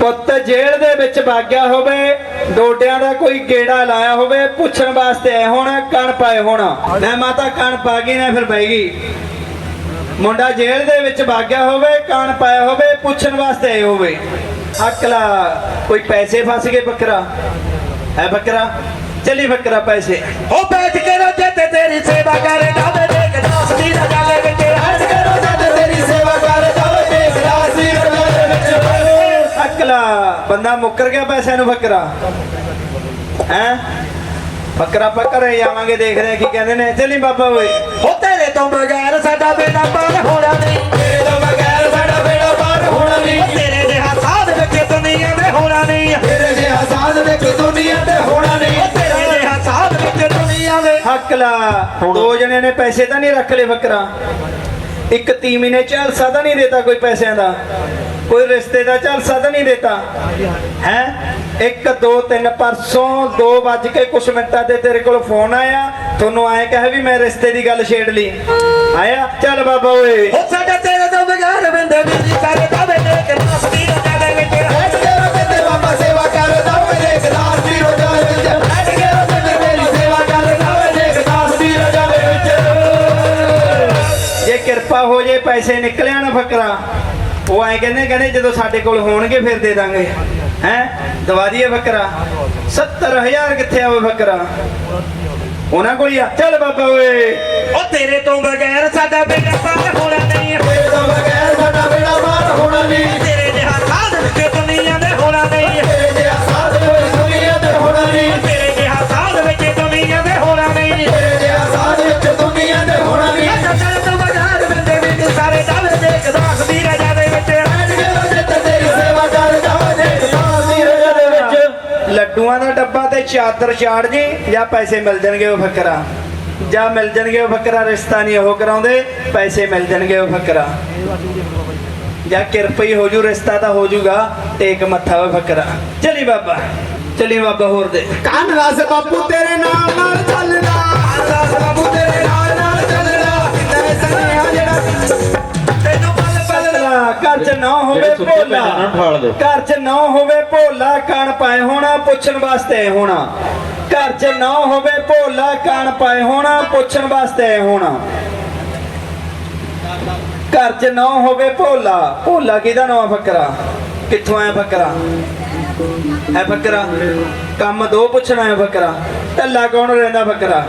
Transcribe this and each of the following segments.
ਪੁੱਤ ਜੇਲ੍ਹ ਦੇ ਵਿੱਚ ਵਾਗਿਆ ਹੋਵੇ ਡੋਡਿਆਂ ਦਾ ਕੋਈ ਗੇੜਾ ਲਾਇਆ ਹੋਵੇ, ਪੁੱਛਣ ਵਾਸਤੇ ਆਏ ਹੋਣ, ਕਣ ਪਾਏ ਹੋਣ। ਮੈਂ ਮਾਤਾ ਕਣ ਪਾ ਗਈ ਨਾ, ਫਿਰ ਬਹਿ ਗਈ। ਮੁੰਡਾ ਜੇਲ੍ਹ ਦੇ ਵਿੱਚ ਵਾਗਿਆ ਹੋਵੇ, ਕਣ ਪਾਇਆ ਹੋਵੇ, ਪੁੱਛਣ ਵਾਸਤੇ ਆਏ ਹੋਵੇ। ਅਕਲਾ, ਕੋਈ ਪੈਸੇ ਫਸ ਗਏ ਬੱਕਰਾ? ਹੈ ਬੱਕਰਾ? ਚੱਲੀ ਬੱਕਰਾ ਪੈਸੇ। ਉਹ ਬੈਠ ਕੇ ਰੋਜੇ ਤੇ ਤੇਰੀ ਸੇਵਾ ਕਰ ਮੁੱਕਰ ਗਿਆ ਪੈਸਿਆਂ ਨੂੰ ਬੱਕਰਾ? ਹੈ? ਬੱਕਰਾ ਪੱਕਰ ਜਾਵਾਂਗੇ ਦੇਖਦੇ ਆ ਕੀ ਕਹਿੰਦੇ ਨੇ। ਚੱਲੀ ਬਾਬਾ ਓਏ। ਹੋ ਤੇਰੇ ਤੋਂ ਬਗੈਰ ਸਾਡਾ ਬੇੜਾ ਪਾਰ ਹੋਣਾ ਨਹੀਂ। ਤੇਰੇ ਤੋਂ ਬਗੈਰ ਸਾਡਾ ਬੇੜਾ ਪਾਰ ਹੋਣਾ ਨਹੀਂ। ਤੇਰੇ ਜਿਹਾ ਸਾਧ ਵਿੱਚ ਦੁਨੀਆ ਦੇ ਹੋਣਾ ਨਹੀਂ। ਤੇਰੇ ਜਿਹਾ ਸਾਧ ਵਿੱਚ ਦੁਨੀਆ ਤੇ ਹੋਣਾ ਨਹੀਂ। ਤੇਰੇ ਜਿਹਾ ਸਾਧ ਵਿੱਚ ਦੁਨੀਆ ਦੇ। ਹੱਕਲਾ ਦੋ ਜਣੇ ਨੇ ਪੈਸੇ ਤਾਂ ਨਹੀਂ ਰੱਖ ਲਏ ਬੱਕਰਾ। ਇੱਕ ਤੀਮੀ ਨੇ ਝਾਲਸਾ ਤਾਂ ਨਹੀਂ ਦੇਤਾ ਕੋਈ ਪੈਸਿਆਂ ਦਾ, ਕੋਈ ਰਿਸ਼ਤੇ ਦਾ ਝਾਲਸਾ ਤਾਂ ਨਹੀਂ ਦੇਤਾ। ਹੈ? 1 2 3 ਪਰਸੋਂ 2 ਵੱਜ ਕੇ ਕੁਛ ਮਿੰਟਾਂ ਤੇ ਤੇਰੇ ਕੋਲ ਫੋਨ ਆਇਆ, ਤੁਹਾਨੂੰ ਆਏ ਕਹੇ ਵੀ ਮੈਂ ਰਿਸ਼ਤੇ ਦੀ ਗੱਲ ਛੇੜ ਲਈ। ਆਇਆ? ਚੱਲ ਬਾਬਾ ਓਏ। ਹੋ ਸਾਡਾ ਤੇਰੇ ਤੋਂ ਬਗੈਰ ਬੰਦੇ ਵੀ ਕਰ ਜਾਵੇ ਦੇਖ ਦਾਸ ਦੀ ਰਜਾ ਕਿਰਪਾ ਹੋ ਜੇ ਪੈਸੇ ਨਿਕਲਿਆ ਨਾ ਫਕਰਾ। ਉਹ ਐ ਕਹਿੰਦੇ ਕਹਿੰਦੇ ਜਦੋਂ ਸਾਡੇ ਕੋਲ ਹੋਣਗੇ ਫਿਰ ਦੇ ਦਾਂਗੇ। ਹੈ? ਦਵਾ ਦਈਏ ਬੱਕਰਾ 70000 ਕਿੱਥੇ ਆਵੇ ਬੱਕਰਾ ਉਹਨਾਂ ਕੋਲ ਹੀ ਆ। ਚੱਲ ਬਾਬਾ ਓਏ। ਉਹ ਤੇਰੇ ਤੋਂ ਬਗੈਰ ਸਾਡਾ ਬੇੜਾ ਪਾਰ ਹੋਣਾ ਨਹੀਂ। ਤੇਰੇ ਤੋਂ ਬਗੈਰ ਸਾਡਾ ਬੇੜਾ ਪਾਰ ਹੋਣਾ ਨਹੀਂ। ਚਾਦਰ ਚਾੜ ਜੀ, ਜਾਂ ਪੈਸੇ ਮਿਲ ਜਾਣਗੇ ਉਹ ਫਕਰਾ। ਜਾਂ ਮਿਲ ਜਾਣਗੇ ਉਹ ਫਕਰਾ, ਰਿਸ਼ਤਾ ਨਹੀਂ ਉਹ ਕਰਾਉਂਦੇ, ਪੈਸੇ ਮਿਲ ਜਾਣਗੇ ਉਹ ਫਕਰਾ। ਜਾਂ ਕਿਰਪਾ ਹੀ ਹੋ ਜੂ, ਰਿਸ਼ਤਾ ਤਾਂ ਹੋ ਜੂਗਾ ਟੇਕ ਮੱਥਾ ਉਹ ਫਕਰਾ। ਚਲੀ ਬਾਬਾ ਚਲੀ ਬਾਬਾ ਹੋਰ ਦੇ। ਕੰਨ ਰਸ ਬਾਪੂ ਤੇਰੇ ਨਾਲ ਨਾਲ ਚੱਲਦਾ। ਘਰ ਚ ਨਾ ਹੋਵੇ ਭੋਲਾ। ਘਰ ਚ ਨਾ ਹੋਵੇ ਭੋਲਾ ਕਣ ਪਾਏ ਹੋਣਾ ਪੁੱਛਣ ਵਾਸਤੇ ਹੋਣਾ। ਘਰ ਚ ਨਾ ਹੋਵੇ ਭੋਲਾ ਕਣ ਪਾਏ ਹੋਣਾ ਪੁੱਛਣ ਵਾਸਤੇ ਹੋਣਾ। ਘਰ ਚ ਨਾ ਹੋਵੇ ਭੋਲਾ। ਭੋਲਾ ਕਿਹਦਾ ਨਾਮ ਫੱਕਰਾ? ਕਿੱਥੋਂ ਆਇਆ ਫੱਕਰਾ? ਹੈ ਫੱਕਰਾ? ਕੰਮ ਦੋ ਪੁੱਛਣਾ ਹੈ ਫੱਕਰਾ। ਢੱਲਾ ਕੌਣ ਰਹਿੰਦਾ ਫੱਕਰਾ?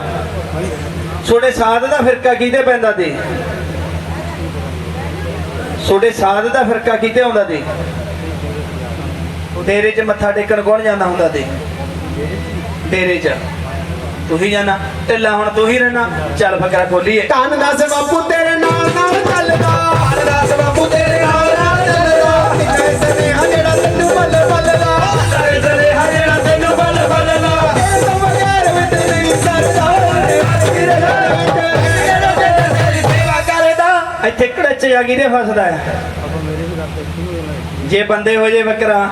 ਛੋਟੇ ਸਾਧ ਦਾ ਫਿਰਕਾ ਕਿਹਦੇ ਪੈਂਦਾ ਤੇ? ਛੋਟੇ ਸਾਧ ਦਾ ਫਿਰਕਾ ਕਿਤੇ ਆਉਂਦਾ ਤੇ ਤੇਰੇ 'ਚ ਮੱਥਾ ਟੇਕਣ ਕੌਣ ਜਾਂਦਾ ਹੁੰਦਾ ਤੇ ਤੇਰੇ 'ਚ। ਤੁਸੀਂ ਹੀ ਜਾਣਾ, ਢਿੱਲਾ ਹੁਣ ਤੂੰ ਹੀ ਰਹਿਣਾ। ਚੱਲ ਫਕਰਾ ਖੋਲੀਏ। ਕੰਨ ਰਸ ਬਾਪੂ ਤੇਰੇ ਨਾਲ ਨਾਲ ਚੱਲਦਾ। ਕੰਨ ਰਸ ਬਾਪੂ ਤੇਰੇ ਨਾਲ ਇੱਥੇ ਜਾ ਕਿਹਦੇ ਫਸਦਾ ਹੈ? ਜੇ ਬੰਦੇ ਹੋ ਜੇ ਬੱਕਰਾ,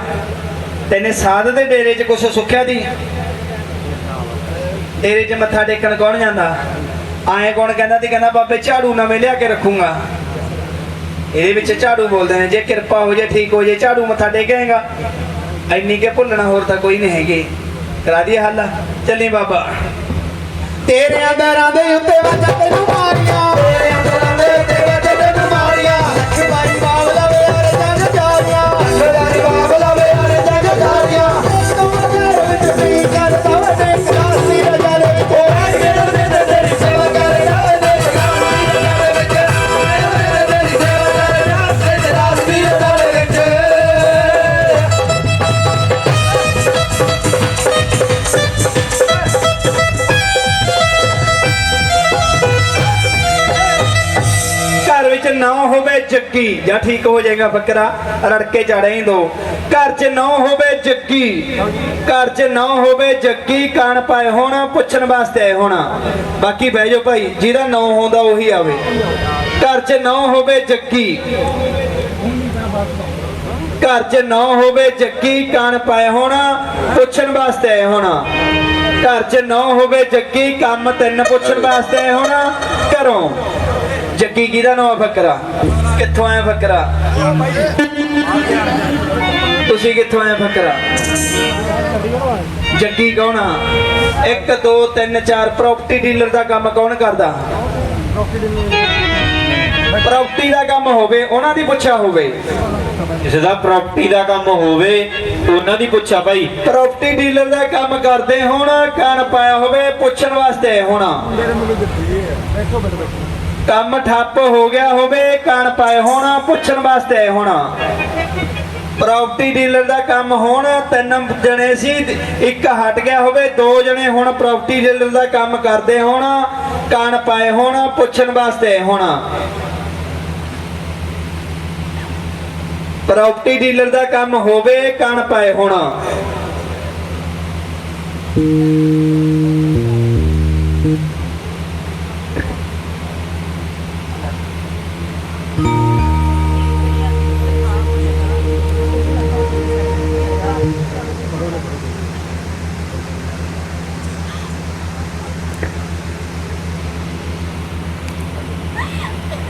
ਤੈਨੇ ਸਾਧ ਦੇ ਡੇਰੇ 'ਚ ਕੁਛ ਸੁੱਖਿਆ ਦੀ ਡੇਰੇ 'ਚ ਮੱਥਾ ਟੇਕਣ ਕੌਣ ਜਾਂਦਾ? ਆਏ ਕੌਣ ਕਹਿੰਦਾ ਤੇ ਕਹਿੰਦਾ, ਬਾਬੇ, ਝਾੜੂ ਨਵੇਂ ਲਿਆ ਕੇ ਰੱਖੂੰਗਾ। ਇਹਦੇ ਵਿੱਚ ਝਾੜੂ ਬੋਲਦੇ ਨੇ, ਜੇ ਕਿਰਪਾ ਹੋ ਜੇ, ਠੀਕ ਹੋ ਜੇ, ਝਾੜੂ ਮੱਥਾ ਟੇਕੇਗਾ ਐਨੀ ਕੇ ਭੁੱਲਣਾ ਹੋਰ ਤਾਂ ਕੋਈ ਨਹੀਂ ਹੈਗੀ। ਕਰਾ ਦਈਏ ਹੱਲ? ਚੱਲੀ ਬਾਬਾ। ਤੇਰੇ ਅੰਦਰਾਂ ਦੇ ਉੱਤੇ ਵਾਜਾ ਤੈਨੂੰ ਹੋਵੇ ਜੱਗੀ। ਜਾਂ ਠੀਕ ਹੋ ਜਾਏਗਾ ਫਕਰਾ ਰੜਕੇ ਚੜੇ ਦੋ। ਘਰ 'ਚ ਨਾ ਹੋਵੇ ਜੱਗੀ, ਘਰ 'ਚ ਨਾ ਹੋਵੇ ਜੱਗੀ, ਕਾਣ ਪਾਏ ਹੋਣਾ, ਪੁੱਛਣ ਵਾਸਤੇ ਆਏ ਹੋਣਾ। ਬਾਕੀ ਬਹਿ ਜਾਓ ਭਾਈ, ਜਿਹਦਾ ਨਾਂ ਹੁੰਦਾ ਉਹੀ ਆਵੇ। ਘਰ 'ਚ ਨਾ ਹੋਵੇ ਜੱਗੀ। ਘਰ 'ਚ ਨਾ ਹੋਵੇ ਜੱਗੀ, ਕਾਣ ਪਾਏ ਹੋਣਾ, ਪੁੱਛਣ ਵਾਸਤੇ ਆਏ ਹੋਣਾ। ਘਰ 'ਚ ਨਾ ਹੋਵੇ ਜੱਗੀ, ਕੰਮ ਤਿੰਨ ਪੁੱਛਣ ਵਾਸਤੇ ਆਏ ਹੋਣਾ, ਘਰੋਂ। ਜੱਗੀ ਕਿਹਦਾ ਨਾਮ ਫਕਰਾ? ਕਿੱਥੋਂ ਆਇਆ ਫਕਰਾ? ਤੁਸੀਂ ਕਿੱਥੋਂ ਆਏ ਫਕਰਾ? ਜੱਗੀ ਕੌਣ ਆ? 1 2 3 4 ਪ੍ਰਾਪਰਟੀ ਡੀਲਰ ਦਾ ਕੰਮ ਕੌਣ ਕਰਦਾ? ਪ੍ਰਾਪਰਟੀ ਦਾ ਕੰਮ ਹੋਵੇ ਉਹਨਾਂ ਦੀ ਪੁੱਛਿਆ ਹੋਵੇ। ਕਿਸੇ ਦਾ ਪ੍ਰਾਪਰਟੀ ਦਾ ਕੰਮ ਹੋਵੇ ਉਹਨਾਂ ਦੀ ਪੁੱਛਾ ਭਾਈ। ਪ੍ਰਾਪਰਟੀ ਡੀਲਰ ਦਾ ਕੰਮ ਕਰਦੇ ਹੋਣ ਕਣ ਪਾਇਆ ਹੋਵੇ ਪੁੱਛਣ ਵਾਸਤੇ ਹੋਣਾ। ਕੰਮ ਠੱਪ ਹੋ ਗਿਆ ਹੋਵੇ, ਕਣ ਪਾਏ ਹੋਣਾ, ਪੁੱਛਣ ਵਾਸਤੇ ਹੋਣਾ। ਪ੍ਰਾਪਰਟੀ ਡੀਲਰ ਦਾ ਕੰਮ ਹੋਣ, ਤਿੰਨ ਜਣੇ ਸੀ, ਇੱਕ ਹਟ ਗਿਆ ਹੋਵੇ, ਦੋ ਜਣੇ ਹੁਣ ਪ੍ਰਾਪਰਟੀ ਡੀਲਰ ਦਾ ਕੰਮ ਕਰਦੇ ਹੋਣਾ, ਕਣ ਪਾਏ ਹੋਣ, ਪੁੱਛਣ ਵਾਸਤੇ ਹੋਣਾ। ਪ੍ਰਾਪਰਟੀ ਡੀਲਰ ਦਾ ਕੰਮ ਹੋਵੇ, ਕਣ ਪਾਏ ਹੋਣਾ।